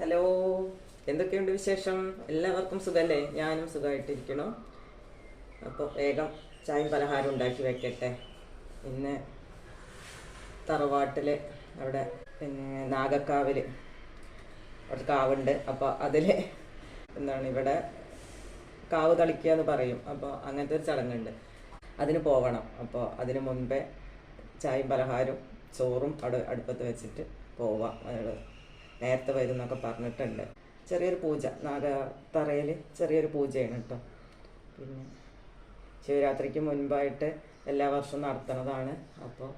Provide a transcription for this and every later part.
Hello എന്തൊക്കെയുണ്ട് വിശേഷം? എല്ലാവർക്കും സുഖല്ലേ? ഞാനും സുഖമായിട്ടിരിക്കണു അപ്പോൾ വേഗം ചായയും പലഹാരം ഉണ്ടാക്കി വെക്കട്ടെ. ഇന്ന് തറവാട്ടിൽ അവിടെ പിന്നെ നാഗക്കാവിൽ ഒരു കാവുണ്ട്. അപ്പോൾ അതിൽ എന്താണ് ഇവിടെ കാവ് തളിക്കുക എന്ന് പറയും. അപ്പോൾ അങ്ങനത്തെ ഒരു ചടങ്ങുണ്ട്. അതിന് പോകണം അപ്പോൾ അതിന് മുൻപേ ചായയും പലഹാരം ചോറും അവിടെ അടുപ്പത്ത് വെച്ചിട്ട് പോവാം. നേരത്തെ വരും എന്നൊക്കെ പറഞ്ഞിട്ടുണ്ട്. ചെറിയൊരു പൂജ നാഗത്തറയിൽ ചെറിയൊരു പൂജയാണ് കേട്ടോ പിന്നെ ശിവരാത്രിക്ക് മുൻപായിട്ട് എല്ലാ വർഷവും നടത്തുന്നതാണ്. അപ്പോൾ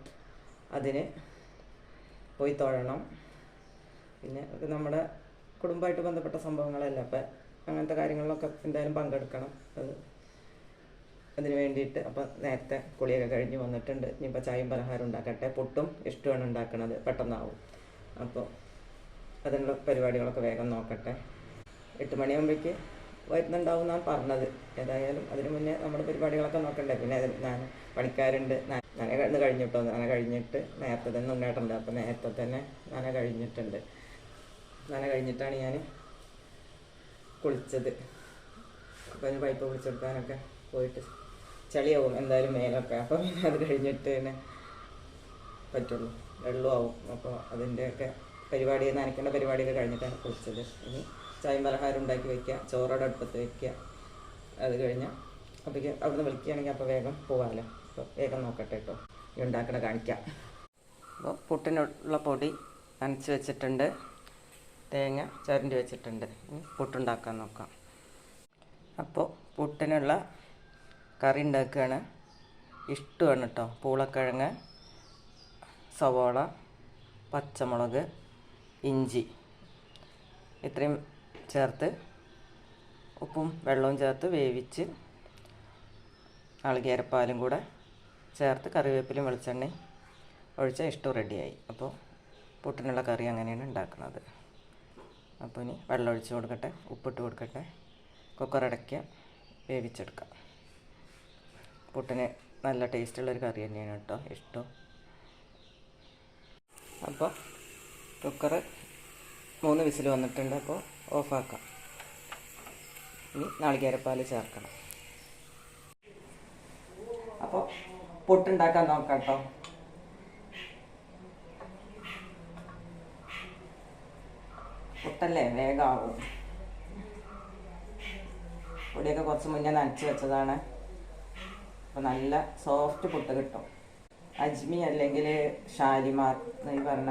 അതിന് പോയി തൊഴണം. പിന്നെ നമ്മുടെ കുടുംബമായിട്ട് ബന്ധപ്പെട്ട സംഭവങ്ങളല്ല. അപ്പം അങ്ങനത്തെ കാര്യങ്ങളിലൊക്കെ എന്തായാലും പങ്കെടുക്കണം. അത് അതിന് വേണ്ടിയിട്ട് അപ്പം നേരത്തെ കുളിയൊക്കെ കഴിഞ്ഞ് വന്നിട്ടുണ്ട്. ഇനിയിപ്പോൾ ചായയും പലഹാരം ഉണ്ടാക്കട്ടെ. പുട്ടും ഇഷ്ടമാണ് ഉണ്ടാക്കുന്നത് പെട്ടെന്നാവും. അപ്പോൾ അതിനുള്ള പരിപാടികളൊക്കെ വേഗം നോക്കട്ടെ. എട്ട് മണിയാകുമ്പോഴേക്ക് വരുന്നുണ്ടാവും എന്നാണ് പറഞ്ഞത്. ഏതായാലും അതിന് മുന്നേ നമ്മുടെ പരിപാടികളൊക്കെ നോക്കണ്ടേ? പിന്നെ ഞാൻ പണിക്കാരുണ്ട്. ഞാൻ- നന ഇന്ന് കഴിഞ്ഞിട്ടോ? നന കഴിഞ്ഞിട്ട് നേരത്തെ തന്നെ ഉണ്ടായിട്ടുണ്ട് അപ്പോൾ നേരത്തെ തന്നെ നന കഴിഞ്ഞിട്ടുണ്ട്. നന കഴിഞ്ഞിട്ടാണ് ഞാൻ കുളിച്ചത്. അപ്പോൾ അതിന് പൈപ്പ് കുളിച്ചെടുക്കാനൊക്കെ പോയിട്ട് ചളിയാവും. എന്തായാലും മേലൊക്കെ. അപ്പോൾ പിന്നെ അത് കഴിഞ്ഞിട്ട് തന്നെ പറ്റുള്ളൂ. വെള്ളമാവും അപ്പോൾ അതിന്റെയൊക്കെ പരിപാടി നനയ്ക്കേണ്ട പരിപാടിയൊക്കെ കഴിഞ്ഞിട്ടാണ് കുളിച്ചത്. ഇനി ചായയും പലഹാരം ഉണ്ടാക്കി വെക്കുക ചോറോടെ അടുപ്പത്ത് വെക്കുക. അത് കഴിഞ്ഞ് അപ്പോഴേക്ക് അവിടുന്ന് വിളിക്കുകയാണെങ്കിൽ അപ്പോൾ വേഗം പോകാമല്ലോ അപ്പോൾ വേഗം നോക്കട്ടെ കേട്ടോ ഉണ്ടാക്കണ കാണിക്കാം. അപ്പോൾ പുട്ടിനുള്ള പൊടി നനച്ച് വെച്ചിട്ടുണ്ട്. തേങ്ങ ചുരണ്ടി വെച്ചിട്ടുണ്ട്. പുട്ടുണ്ടാക്കാൻ നോക്കാം. അപ്പോൾ പുട്ടിനുള്ള കറി ഉണ്ടാക്കുകയാണ് ഇഷ്ടമാണ് കേട്ടോ പൂളക്കിഴങ്ങ് സവോള പച്ചമുളക് ഇഞ്ചി. ഇത്രയും ചേർത്ത് ഉപ്പും വെള്ളവും ചേർത്ത് വേവിച്ച് നാളികേരപ്പാലും കൂടെ ചേർത്ത് കറിവേപ്പിലും വെളിച്ചെണ്ണയും ഒഴിച്ചാൽ ഇഷ്ടം റെഡിയായി. അപ്പോൾ പുട്ടിനുള്ള കറി അങ്ങനെയാണ് ഉണ്ടാക്കുന്നത്. അപ്പോൾ ഇനി വെള്ളം ഒഴിച്ച് കൊടുക്കട്ടെ ഉപ്പിട്ട് കൊടുക്കട്ടെ കുക്കർ അടയ്ക്കുക വേവിച്ചെടുക്കാം പുട്ടിന് നല്ല ടേസ്റ്റുള്ളൊരു കറി തന്നെയാണ് കേട്ടോ ഇഷ്ടം. അപ്പോൾ കുക്കർ മൂന്ന് വിസിൽ വന്നിട്ടുണ്ട് അപ്പോൾ ഓഫാക്കാം. ഇനി നാളികേരപ്പാൽ ചേർക്കണം. അപ്പോൾ പൊട്ടുണ്ടാക്കാൻ നോക്കാം കേട്ടോ പൊട്ടല്ലേ വേഗമാവും പൊടിയൊക്കെ കുറച്ച് മുന്നേ നനച്ച് വെച്ചതാണ്. അപ്പോൾ നല്ല സോഫ്റ്റ് പൊട്ട് കിട്ടും. അജ്മി അല്ലെങ്കിൽ ഷാലിമാർ എന്നീ പറഞ്ഞ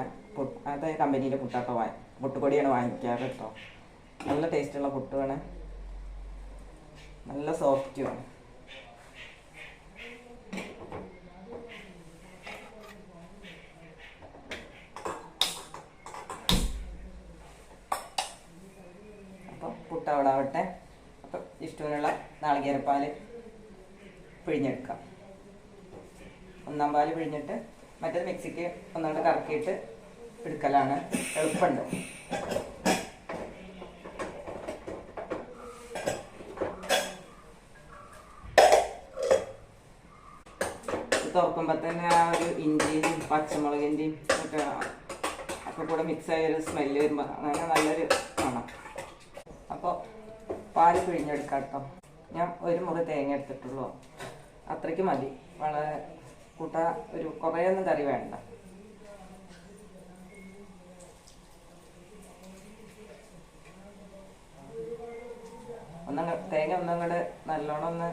അതായത് അത് കമ്പനിയിലെ പുട്ടാട്ടോ വാ പുട്ടുപൊടിയാണ് വാങ്ങിക്കാറ് കേട്ടോ നല്ല ടേസ്റ്റുള്ള പുട്ടുമാണ് നല്ല സോഫ്റ്റുമാണ് അപ്പോൾ അവിടെ ആവട്ടെ. അപ്പം ഇഷ്ടമുള്ള നാളികേരപ്പാൽ പിഴിഞ്ഞെടുക്കാം. ഒന്നാം പാൽ പിഴിഞ്ഞിട്ട് മറ്റേത് മിക്സിക്ക് ഒന്നുകൂടെ കറക്കിയിട്ട് എടുക്കലാണ്. എളുപ്പമുണ്ട്. തുറക്കുമ്പോൾ തന്നെ ആ ഒരു ഇഞ്ചിയും പച്ചമുളകിന്റെയും ഒക്കെ ഒക്കെ കൂടെ മിക്സ് ആയ ഒരു സ്മെല്ല് വരുമ്പോൾ അങ്ങനെ നല്ലൊരു മണം. അപ്പോൾ പാൽ പിഴിഞ്ഞെടുക്കാം കേട്ടോ. ഞാൻ ഒരു മുറി തേങ്ങ എടുത്തിട്ടുള്ളൂ. അത്രയ്ക്ക് മതി. വളരെ കൂട്ട ഒരു കുറേയൊന്നും കറി വേണ്ട. ഒന്നും തേങ്ങ ഒന്നും കൂടെ നല്ലോണം ഒന്ന്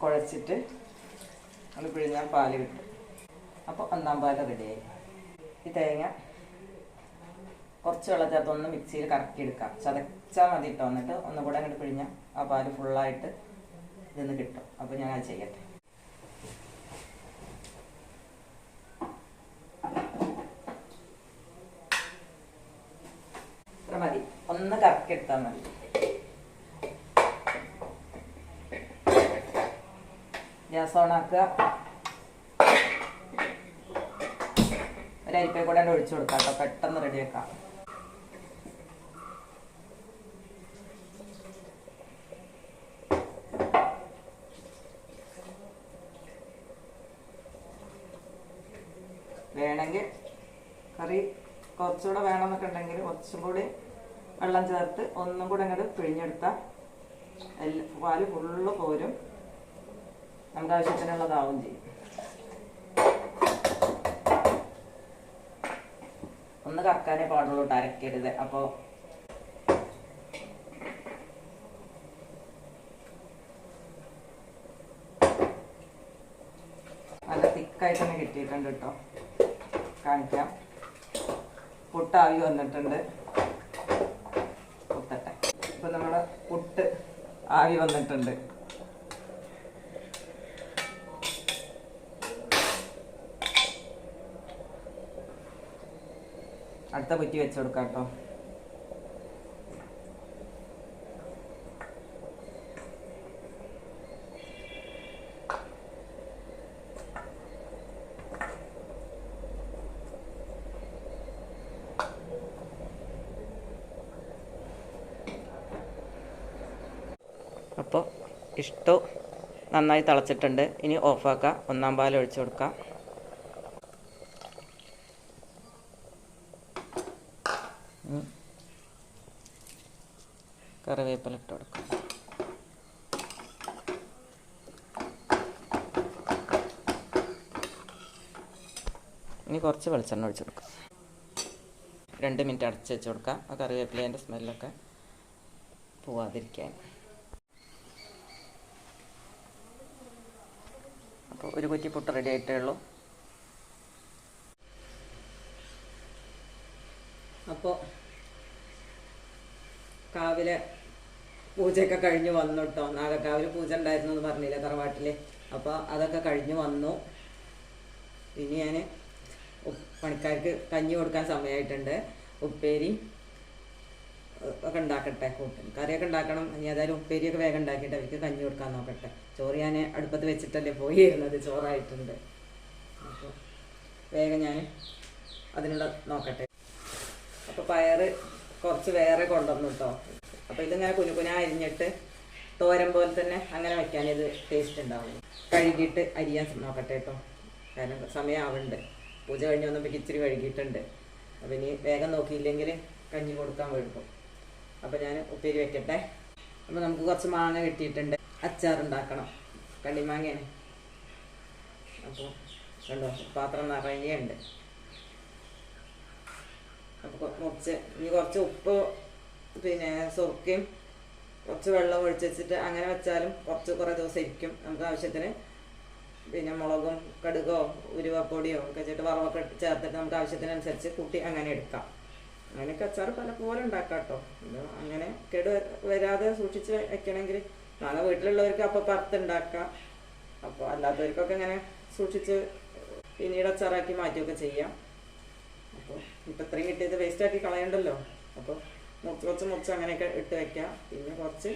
കുഴച്ചിട്ട് അത് പിഴിഞ്ഞാൽ പാൽ കിട്ടും. അപ്പോൾ ഒന്നാം പാൽ റെഡിയായി. ഈ തേങ്ങ കുറച്ച് വെള്ളം ചേർത്ത് ഒന്ന് മിക്സിയിൽ കറക്കി എടുക്കാം ചതച്ചാൽ മതി ഇട്ടോ എന്നിട്ട് ഒന്നുകൂടെ അങ്ങോട്ട് പിഴിഞ്ഞാൽ ആ പാൽ ഫുള്ളായിട്ട് ഇതൊന്ന് കിട്ടും. അപ്പോൾ ഞാൻ അത് ചെയ്യട്ടെ. മതി. ഒന്ന് കറക്കി എടുത്താൽ മതി. ഗ്യാസ് ഓണാക്കുക ഒരു അരിപ്പേ കൂടെ ഒഴിച്ചു കൊടുക്കാം കേട്ടോ. പെട്ടെന്ന് റെഡിയാക്കാം വേണമെങ്കിൽ കറി കുറച്ചുകൂടെ വേണമെന്നൊക്കെ കുറച്ചും കൂടി വെള്ളം ചേർത്ത് ഒന്നും കൂടെ അങ്ങോട്ട് പിഴിഞ്ഞെടുത്താൽ എല്ലാ പാൽ ഫുള്ള് പോരും നമുക്ക് ആവശ്യത്തിനുള്ളതാവും ചെയ്യും. ഒന്ന് കറക്കാനേ പാടുള്ളൂ അരക്കരുത്. അപ്പോൾ നല്ല തിക്കായിട്ട് തന്നെ കിട്ടിയിട്ടുണ്ട് കേട്ടോ കാണിക്കാം. പുട്ടാവി വന്നിട്ടുണ്ട്. പുത്തട്ടെ ഇപ്പൊ നമ്മുടെ പുട്ട് ആവി വന്നിട്ടുണ്ട്. അടുത്ത കുറ്റി വെച്ച് കൊടുക്കാം കേട്ടോ. അപ്പോൾ ഇഷ്ടു നന്നായി തിളച്ചിട്ടുണ്ട്. ഇനി ഓഫാക്കുക ഒന്നാം പാൽ ഒഴിച്ചു കൊടുക്കാം. ഉം. കറിവേപ്പില ഇട്ട് കൊടുക്കാം. ഇനി കുറച്ച് വെളിച്ചെണ്ണ ഒഴിച്ചു കൊടുക്കാം. രണ്ട് മിനിറ്റ് അടച്ച് വെച്ച് കൊടുക്കാം. ആ കറിവേപ്പിലേന്റെ സ്മെല്ലൊക്കെ പോവാതിരിക്കാൻ. അപ്പോൾ ഒരു കുറ്റി പുട്ട് റെഡി ആയിട്ടേ ഉള്ളൂ. അപ്പോൾ കാവിലെ പൂജയൊക്കെ കഴിഞ്ഞ് വന്നു കേട്ടോ നാഗക്കാവിൽ പൂജ ഉണ്ടായിരുന്നു എന്ന് പറഞ്ഞില്ല തറവാട്ടിൽ അപ്പോൾ അതൊക്കെ കഴിഞ്ഞ് വന്നു. ഇനി ഞാൻ പണിക്കാർക്ക് കഞ്ഞി കൊടുക്കാൻ സമയമായിട്ടുണ്ട് ഉപ്പേരി ഒക്കെ ഉണ്ടാക്കട്ടെ കൂട്ടും. കറിയൊക്കെ ഉണ്ടാക്കണം ഇനി ഏതായാലും ഉപ്പേരിയൊക്കെ വേഗം ഉണ്ടാക്കിയിട്ട് അവർക്ക് കഞ്ഞി കൊടുക്കാൻ നോക്കട്ടെ. ചോറ് ഞാൻ അടുപ്പത്ത് വെച്ചിട്ടല്ലേ പോയി ഇരുന്നത് ചോറായിട്ടുണ്ട്. അപ്പോൾ വേഗം ഞാൻ അതിനുള്ള നോക്കട്ടെ. അപ്പോൾ പയറ് കുറച്ച് വേറെ കൊണ്ടുവന്നു കേട്ടോ അപ്പോൾ ഇതിങ്ങനെ കുഞ്ഞു കുന അരിഞ്ഞിട്ട് തോരൻ പോലെ തന്നെ അങ്ങനെ വെക്കാൻ ഇത് ടേസ്റ്റ് ഉണ്ടാവും. കഴുകിയിട്ട് അരിയാൻ നോക്കട്ടെ കേട്ടോ കാരണം സമയം ആവുന്നുണ്ട് പൂജ കഴിഞ്ഞ് വന്നപ്പോൾ ഇച്ചിരി കഴുകിയിട്ടുണ്ട്. അപ്പം ഇനി വേഗം നോക്കിയില്ലെങ്കിൽ കഞ്ഞി കൊടുക്കാൻ വഴുക്കും അപ്പോൾ ഞാൻ ഉപ്പേരി വെക്കട്ടെ. അപ്പോൾ നമുക്ക് കുറച്ച് മാങ്ങ കിട്ടിയിട്ടുണ്ട്. അച്ചാർ ഉണ്ടാക്കണം. കണ്ണിമാങ്ങയാണ് അപ്പോൾ കണ്ടോ പാത്രം നിറയുണ്ട് അപ്പോൾ കുറച്ച് ഇനി കുറച്ച് ഉപ്പ് പിന്നെ സുറുക്കയും കുറച്ച് വെള്ളം ഒഴിച്ച് വെച്ചിട്ട് അങ്ങനെ വെച്ചാലും കുറച്ച് കുറേ ദിവസം ഇരിക്കും. നമുക്ക് ആവശ്യത്തിന് പിന്നെ മുളകും കടുകോ ഉരുവപ്പൊടിയോ ഒക്കെ വെച്ചിട്ട് വറവൊക്കെ ചേർത്തിട്ട് നമുക്ക് ആവശ്യത്തിനനുസരിച്ച് കൂട്ടി അങ്ങനെ എടുക്കാം. അങ്ങനെയൊക്കെ അച്ചാർ പല പോലെ ഉണ്ടാക്കാം കേട്ടോ അങ്ങനെ കേട് വരാതെ സൂക്ഷിച്ച് വെക്കണമെങ്കിൽ നാളെ വീട്ടിലുള്ളവർക്ക് അപ്പോൾ പറത്തുണ്ടാക്കാം അപ്പൊ അപ്പോൾ അല്ലാത്തവർക്കൊക്കെ ഇങ്ങനെ സൂക്ഷിച്ച് പിന്നീട് അച്ചാറാക്കി മാറ്റുകയൊക്കെ ചെയ്യാം. അപ്പോൾ ഇപ്പം ഇത്രയും കിട്ടിയത് വേസ്റ്റ് ആക്കി കളയണ്ടല്ലോ. അപ്പോൾ മുറിച്ച് കുറച്ച് മുറിച്ച് അങ്ങനെയൊക്കെ ഇട്ട് വെക്കാം. പിന്നെ കുറച്ച്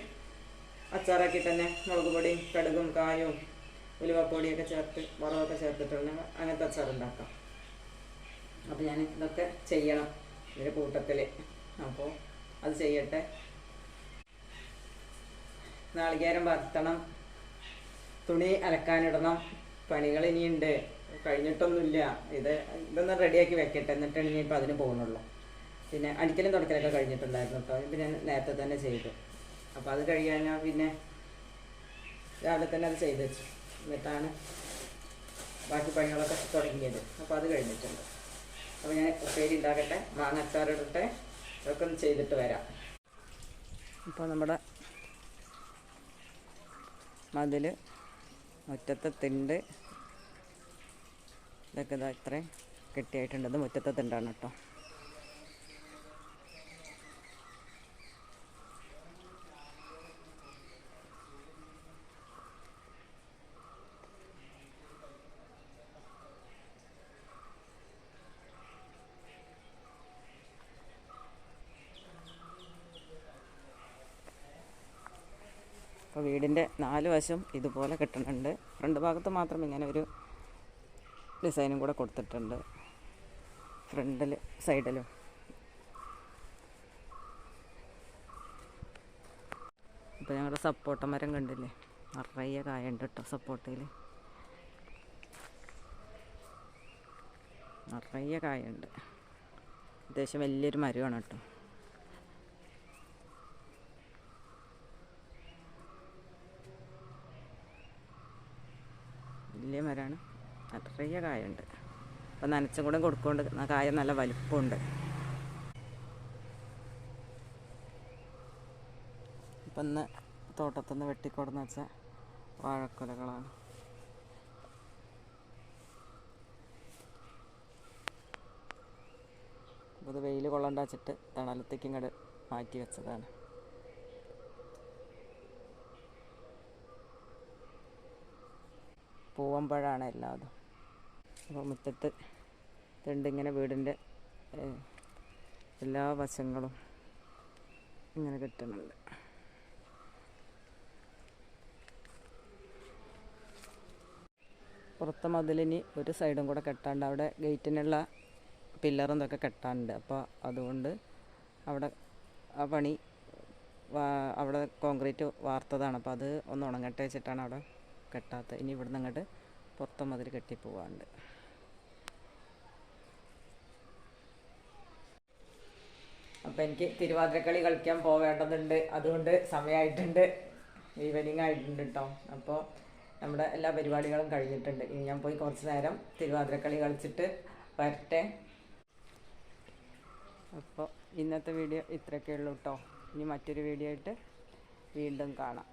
അച്ചാറാക്കി തന്നെ മുളക് പൊടിയും കടുകും കായും ഉലുവപ്പൊടിയൊക്കെ ചേർത്ത് വറവൊക്കെ ചേർത്തിട്ടുണ്ടെങ്കിൽ അങ്ങനത്തെ അച്ചാർ ഉണ്ടാക്കാം അപ്പോൾ ഞാൻ ഇതൊക്കെ ചെയ്യണം. ഇതിന്റെ കൂട്ടത്തിൽ അപ്പോൾ അത് ചെയ്യട്ടെ. നാളികേരം വറുത്തണം. തുണി അലക്കാനിടണം. പണികൾ ഇനിയുണ്ട്. കഴിഞ്ഞിട്ടൊന്നുമില്ല. ഇത് ഇതൊന്ന് റെഡിയാക്കി വെക്കട്ടെ. എന്നിട്ടാണ് ഇനിയിപ്പോൾ അതിന് പോകുന്നുള്ളൂ പിന്നെ അടിക്കലും തുടക്കലൊക്കെ കഴിഞ്ഞിട്ടുണ്ടായിരുന്നു കേട്ടോ പിന്നെ നേരത്തെ തന്നെ ചെയ്തു. അപ്പോൾ അത് കഴിയാൻ പിന്നെ രാവിലെ തന്നെ അത് ചെയ്ത് വെച്ചു. എന്നിട്ടാണ് ബാക്കി പണികളൊക്കെ തുടങ്ങിയത്. അപ്പോൾ അത് കഴിഞ്ഞിട്ടുണ്ട്. അപ്പോൾ ഞാൻ ഉപ്പേരി ഉണ്ടാക്കട്ടെ മാങ്ങച്ചാറിടട്ടെ ഇതൊക്കെ ഒന്ന് ചെയ്തിട്ട് വരാം. ഇപ്പോൾ നമ്മുടെ മതിൽ മുറ്റത്തെ തിണ്ട് ഇതൊക്കെ ഇതാ ഇത്രയും കെട്ടിയായിട്ടുണ്ട്. മുറ്റത്തെ തിണ്ടാണ് കേട്ടോ. അപ്പോൾ വീടിന്റെ നാല് വശം ഇതുപോലെ കിട്ടുന്നുണ്ട് ഫ്രണ്ട് ഭാഗത്ത് മാത്രം ഇങ്ങനെ ഒരു ഡിസൈനും കൂടെ കൊടുത്തിട്ടുണ്ട്. ഫ്രണ്ടിൽ സൈഡിലും. ഇപ്പോൾ ഞങ്ങളുടെ സപ്പോട്ട മരം കണ്ടില്ലേ? നിറയെ കായുണ്ട് കേട്ടോ സപ്പോട്ടയിൽ നിറയെ കായുണ്ട്. അത്യാവശ്യം വലിയൊരു മരമാണ് കേട്ടോ മരമാണ് നിറയെ കായുണ്ട്. അപ്പം നനച്ചും കൂടെ കൊടുക്കൊണ്ട് കായ നല്ല വലിപ്പമുണ്ട്. ഇപ്പം ഇന്ന് തോട്ടത്തുനിന്ന് വെട്ടിക്കൊടുന്ന് വെച്ച വാഴക്കുലകളാണ്. ഇത് വെയിൽ കൊള്ളണ്ട വെച്ചിട്ട് ഇങ്ങോട്ട് മാറ്റി വെച്ചതാണ്. പൂവമ്പഴമാണ് എല്ലാതും. അപ്പോൾ മുറ്റത്ത് ഇങ്ങനെ വീടിന്റെ എല്ലാ വശങ്ങളും ഇങ്ങനെ കിട്ടുന്നുണ്ട്. പുറത്തെ മതിലിന് ഒരു സൈഡും കൂടെ കെട്ടാണ്ട് അവിടെ ഗേറ്റിനുള്ള പില്ലറും ഇതൊക്കെ കെട്ടാനുണ്ട്. അപ്പോൾ അതുകൊണ്ട് അവിടെ ആ പണി അവിടെ കോൺക്രീറ്റ് വാർത്തതാണ്. അപ്പോൾ അത് ഒന്ന് ഉണങ്ങട്ടെ വെച്ചിട്ടാണ് അവിടെ കെട്ടാത്തത് ഇനി ഇവിടുന്ന് അങ്ങോട്ട് പുറത്തെ മതിൽ കെട്ടിപ്പോവാണ്ട്. അപ്പം എനിക്ക് തിരുവാതിരക്കളി കളിക്കാൻ പോവേണ്ടതുണ്ട്. അതുകൊണ്ട് സമയമായിട്ടുണ്ട് ഈവനിങ് ആയിട്ടുണ്ട് കേട്ടോ അപ്പോൾ നമ്മുടെ എല്ലാ പരിപാടികളും കഴിഞ്ഞിട്ടുണ്ട്. ഇനി ഞാൻ പോയി കുറച്ച് നേരം തിരുവാതിരക്കളി കളിച്ചിട്ട് വരട്ടെ. അപ്പോൾ ഇന്നത്തെ വീഡിയോ ഇത്രയൊക്കെ ഉള്ളൂ കേട്ടോ ഇനി മറ്റൊരു വീഡിയോ ആയിട്ട് വീണ്ടും കാണാം.